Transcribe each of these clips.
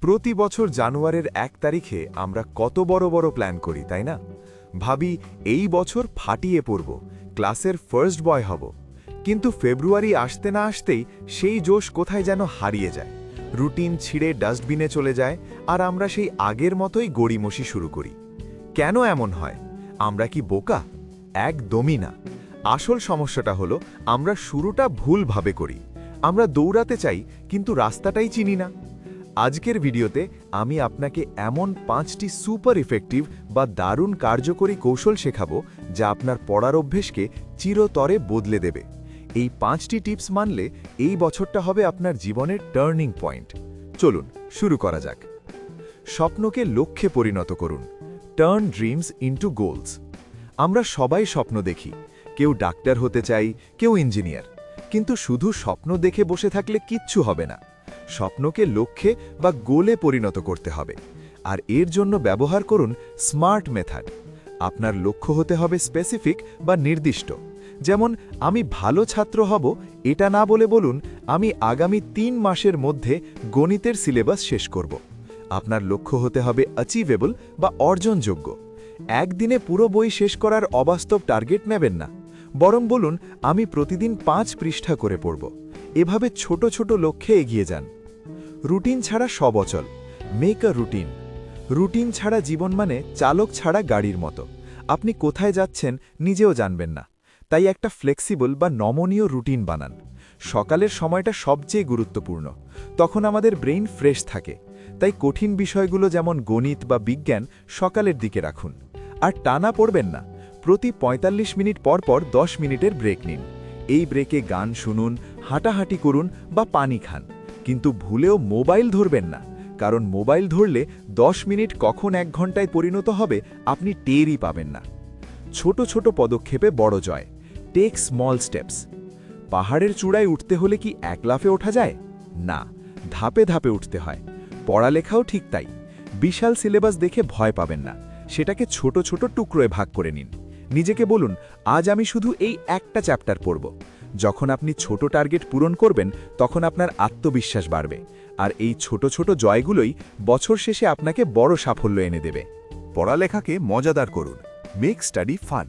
প্রতি বছর জানুয়ারির এক তারিখে আমরা কত বড় বড় প্ল্যান করি, তাই না? ভাবি, এই বছর ফাটিয়ে পড়ব, ক্লাসের ফার্স্ট বয় হব। কিন্তু ফেব্রুয়ারি আসতে না আসতেই সেই জোশ কোথায় যেন হারিয়ে যায়। রুটিন ছিঁড়ে ডাস্টবিনে চলে যায় আর আমরা সেই আগের মতোই গড়িমসি শুরু করি। কেন এমন হয়? আমরা কি বোকা? একদমই না। আসল সমস্যাটা হলো, আমরা শুরুটা ভুলভাবে করি। আমরা দৌড়াতে চাই, কিন্তু রাস্তাটাই চিনি না। আজকের ভিডিওতে আমি আপনাকে এমন পাঁচটি সুপার ইফেক্টিভ বা দারুণ কার্যকরী কৌশল শেখাবো যা আপনার পড়ার অভ্যেসকে চিরতরে বদলে দেবে। এই পাঁচটি টিপস মানলে এই বছরটা হবে আপনার জীবনের টার্নিং পয়েন্ট। চলুন, শুরু করা যাক। স্বপ্নকে লক্ষ্যে পরিণত করুন। Turn dreams into goals. আমরা সবাই স্বপ্ন দেখি। কেউ ডাক্তার হতে চাই, কেউ ইঞ্জিনিয়ার। কিন্তু শুধু স্বপ্ন দেখে বসে থাকলে কিচ্ছু হবে না। স্বপ্নকে লক্ষ্যে বা গোলে পরিণত করতে হবে। আর এর জন্য ব্যবহার করুন স্মার্ট মেথড। আপনার লক্ষ্য হতে হবে স্পেসিফিক বা নির্দিষ্ট। যেমন, আমি ভালো ছাত্র হব, এটা না বলে বলুন, আমি আগামী তিন মাসের মধ্যে গণিতের সিলেবাস শেষ করব। আপনার লক্ষ্য হতে হবে অ্যাচিভেবল বা অর্জনযোগ্য। একদিনে পুরো বই শেষ করার অবাস্তব টার্গেট নেবেন না। বরং বলুন, আমি প্রতিদিন পাঁচ পৃষ্ঠা করে পড়ব। এভাবে ছোট ছোট লক্ষ্যে এগিয়ে যান। রুটিন ছাড়া সব অচল। মেক আ রুটিন রুটিন ছাড়া জীবন মানে চালক ছাড়া গাড়ির মতো। আপনি কোথায় যাচ্ছেন নিজেও জানবেন না। তাই একটা ফ্লেক্সিবল বা নমনীয় রুটিন বানান। সকালের সময়টা সবচেয়ে গুরুত্বপূর্ণ। তখন আমাদের ব্রেইন ফ্রেশ থাকে। তাই কঠিন বিষয়গুলো যেমন গণিত বা বিজ্ঞান সকালের দিকে রাখুন। আর টানা পড়বেন না। প্রতি ৪৫ মিনিট পর পর দশ মিনিটের ব্রেক নিন। এই ব্রেকে গান শুনুন, হাঁটাহাঁটি করুন বা পানি খান। কিন্তু ভুলেও মোবাইল ধরবেন না, কারণ মোবাইল ধরলে দশ মিনিট কখন এক ঘন্টায় পরিণত হবে আপনি টেরই পাবেন না। ছোট ছোট পদক্ষেপে বড় জয়। টেক স্মল স্টেপস পাহাড়ের চূড়ায় উঠতে হলে কি এক লাফে ওঠা যায়? না, ধাপে ধাপে উঠতে হয়। পড়ালেখাও ঠিক তাই। বিশাল সিলেবাস দেখে ভয় পাবেন না। সেটাকে ছোট ছোট টুকরোয় ভাগ করে নিন। নিজেকে বলুন, আজ আমি শুধু এই একটা চ্যাপ্টার পড়ব। যখন আপনি ছোট টার্গেট পূরণ করবেন, তখন আপনার আত্মবিশ্বাস বাড়বে। আর এই ছোট ছোট জয়গুলোই বছর শেষে আপনাকে বড় সাফল্য এনে দেবে। পড়ালেখাকে মজাদার করুন। মেক স্টাডি ফান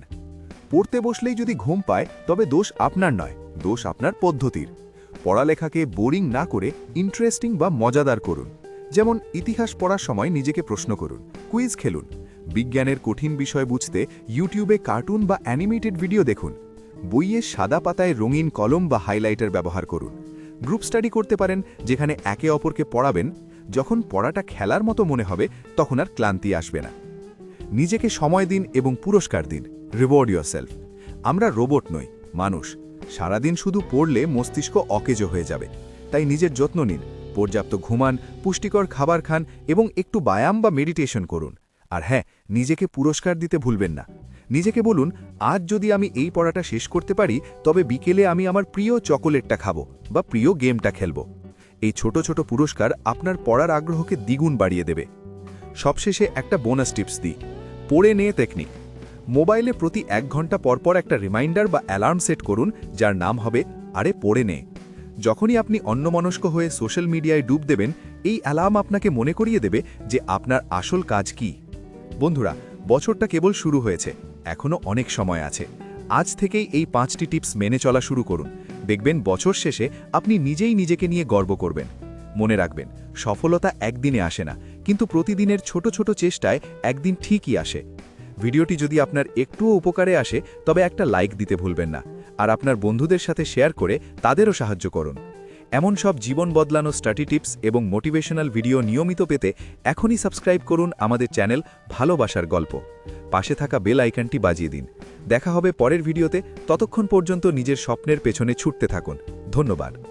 পড়তে বসলেই যদি ঘুম পায়, তবে দোষ আপনার নয়, দোষ আপনার পদ্ধতির। পড়ালেখাকে বোরিং না করে ইন্টারেস্টিং বা মজাদার করুন। যেমন ইতিহাস পড়ার সময় নিজেকে প্রশ্ন করুন কুইজ খেলুন। বিজ্ঞানের কঠিন বিষয় বুঝতে ইউটিউবে কার্টুন বা অ্যানিমেটেড ভিডিও দেখুন। বইয়ে সাদা পাতায় রঙিন কলম বা হাইলাইটার ব্যবহার করুন। গ্রুপ স্টাডি করতে পারেন, যেখানে একে অপরকে পড়াবেন। যখন পড়াটা খেলার মতো মনে হবে, তখন আর ক্লান্তি আসবে না। নিজেকে সময় দিন এবং পুরস্কার দিন। রিওয়ার্ড সেলফ আমরা রোবট নই, মানুষ। সারাদিন শুধু পড়লে মস্তিষ্ক অকেজো হয়ে যাবে। তাই নিজের যত্ন নিন। পর্যাপ্ত ঘুমান, পুষ্টিকর খাবার খান এবং একটু ব্যায়াম বা মেডিটেশন করুন। আর হ্যাঁ নিজেকে পুরস্কার দিতে ভুলবেন না। নিজেকে বলুন, আজ যদি আমি এই পড়াটা শেষ করতে পারি, তবে বিকেলে আমি আমার প্রিয় চকোলেটটা খাব বা প্রিয় গেমটা খেলব। এই ছোট ছোট পুরস্কার আপনার পড়ার আগ্রহকে দ্বিগুণ বাড়িয়ে দেবে। সবশেষে একটা বোনাস টিপস দিই। পড়ে নিয়ে টেকনিক। মোবাইলে প্রতি এক ঘণ্টা পরপর একটা রিমাইন্ডার বা অ্যালার্ম সেট করুন, যার নাম হবে, আরে পড়ে নে। যখনই আপনি অন্যমনস্ক হয়ে সোশ্যাল মিডিয়ায় ডুব দেবেন, এই অ্যালার্ম আপনাকে মনে করিয়ে দেবে যে আপনার আসল কাজ কি। বন্ধুরা, বছরটা কেবল শুরু হয়েছে। এখনও অনেক সময় আছে। আজ থেকেই এই পাঁচটি টিপস মেনে চলা শুরু করুন। দেখবেন বছর শেষে আপনি নিজেই নিজেকে নিয়ে গর্ব করবেন। মনে রাখবেন, সফলতা একদিনে আসে না, কিন্তু প্রতিদিনের ছোট ছোট চেষ্টায় একদিন ঠিকই আসে। ভিডিওটি যদি আপনার একটুও উপকারে আসে, তবে একটা লাইক দিতে ভুলবেন না। আর আপনার বন্ধুদের সাথে শেয়ার করে তাদেরও সাহায্য করুন। এমন সব জীবন বদলানো স্টাডি টিপস এবং মোটিভেশনাল ভিডিও নিয়মিত পেতে এখনই সাবস্ক্রাইব করুন আমাদের চ্যানেল ভালোবাসার গল্প। পাশে থাকা বেল আইকনটি বাজিয়ে দিন। দেখা হবে পরের ভিডিওতে। ততক্ষণ পর্যন্ত নিজের স্বপ্নের পেছনে ছুটতে থাকুন। ধন্যবাদ।